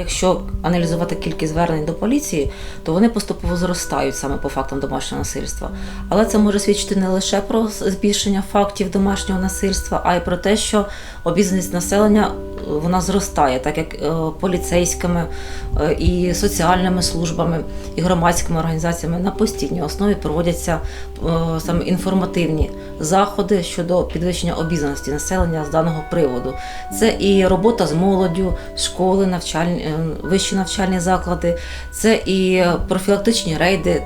Якщо аналізувати кількість звернень до поліції, то вони поступово зростають саме по фактам домашнього насильства. Але це може свідчити не лише про збільшення фактів домашнього насильства, а й про те, що обізнаність населення вона зростає, так як е, поліцейськими е, і соціальними службами і громадськими організаціями на постійній основі проводяться е, саме інформативні заходи щодо підвищення обізнаності населення з даного приводу. Це і робота з молоддю, школи, навчальні, вищі навчальні заклади, це і профілактичні рейди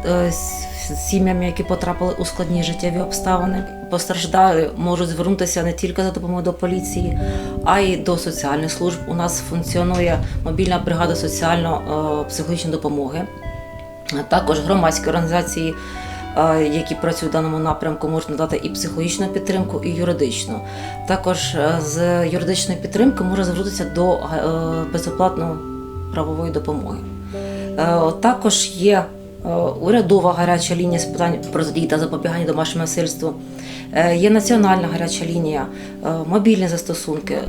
сім'ями, які потрапили у складні життєві обставини. Постраждалі можуть звернутися не тільки за допомогою до поліції, а й до соціальних служб. У нас функціонує мобільна бригада соціально-психологічної допомоги. Також громадські організації, е, які працюють в даному напрямку, можуть надати і психологічну підтримку, і юридичну. Також е, з юридичної підтримки може звернутися до е, безоплатної правової допомоги. Е, Також є е, урядова гаряча лінія з питань протидії та запобігання домашньому насильству. Е, Є національна гаряча лінія, е, мобільні застосунки, е,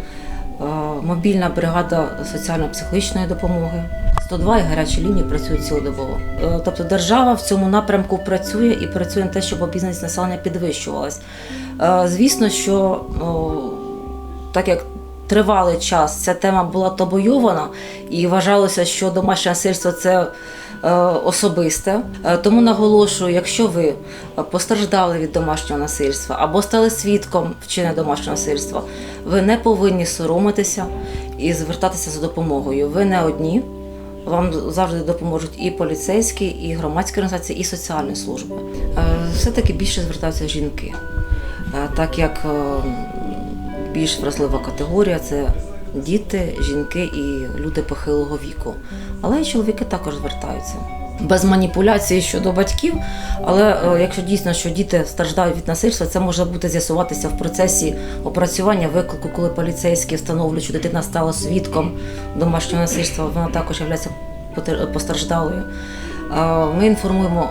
мобільна бригада соціально-психологічної допомоги. 102 і гарячі лінії працюють цілодобово. Е, Тобто держава в цьому напрямку працює і працює на те, щоб обізнаність населення підвищувалась. Е, Звісно, що так як тривалий час ця тема була табойована і вважалося, що домашнє насильство це е, особисте. Е, Тому наголошую, якщо ви постраждали від домашнього насильства або стали свідком вчинення домашнього насильства, ви не повинні соромитися і звертатися за допомогою. Ви не одні. Вам завжди допоможуть і поліцейські, і громадські організації, і соціальні служби. Е, Все-таки більше звертаються жінки, так як більш вразлива категорія це діти, жінки і люди похилого віку. Але і чоловіки також звертаються. Без маніпуляції щодо батьків, але е, якщо дійсно що діти страждають від насильства, це може бути з'ясуватися в процесі опрацювання виклику, коли поліцейські встановлюють, що дитина стала свідком домашнього насильства, вона також є постраждалою. Е, Ми інформуємо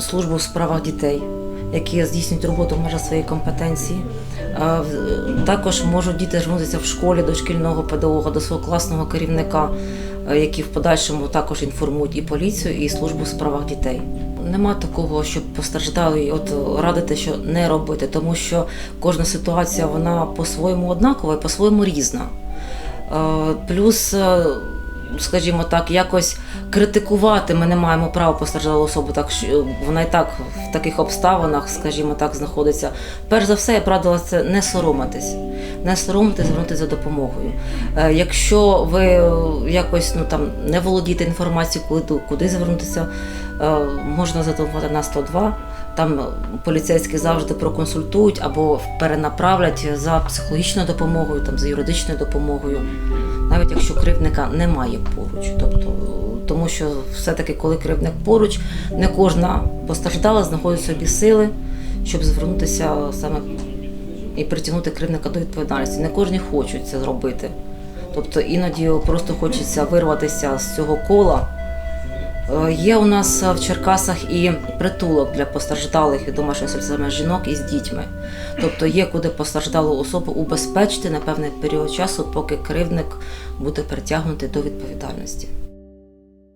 службу в справах дітей, які здійснюють роботу в межах своєї компетенції. Е, Також можуть діти звернутися в школі до шкільного педагога, до свого класного керівника, е, які в подальшому також інформують і поліцію, і службу в справах дітей. Нема такого, щоб постраждали, от радити, що не робити, тому що кожна ситуація вона по-своєму однакова і по-своєму різна. Е, Плюс, скажімо так, якось критикувати ми не маємо права постраждалу особу, так що вона і так в таких обставинах, скажімо так, знаходиться. Перш за все, я б це не соромитись, не соромитись, звернутися за допомогою. Е, Якщо ви е, якось ну там не володієте інформацією, куди, куди звернутися, е, можна зателефонувати на 102. Там поліцейські завжди проконсультують або перенаправлять за психологічною допомогою, там за юридичною допомогою, навіть якщо кривдника немає поруч. Тобто, тому що все-таки, коли кривдник поруч, не кожна постраждала знаходить собі сили, щоб звернутися саме і притягнути кривдника до відповідальності. Не кожні хочуть це зробити. Тобто іноді просто хочеться вирватися з цього кола. Е, Є у нас е, в Черкасах і притулок для постраждалих від домашнього насильства жінок із дітьми. Тобто є куди постраждалу особу убезпечити на певний період часу, поки кривдник буде притягнутий до відповідальності.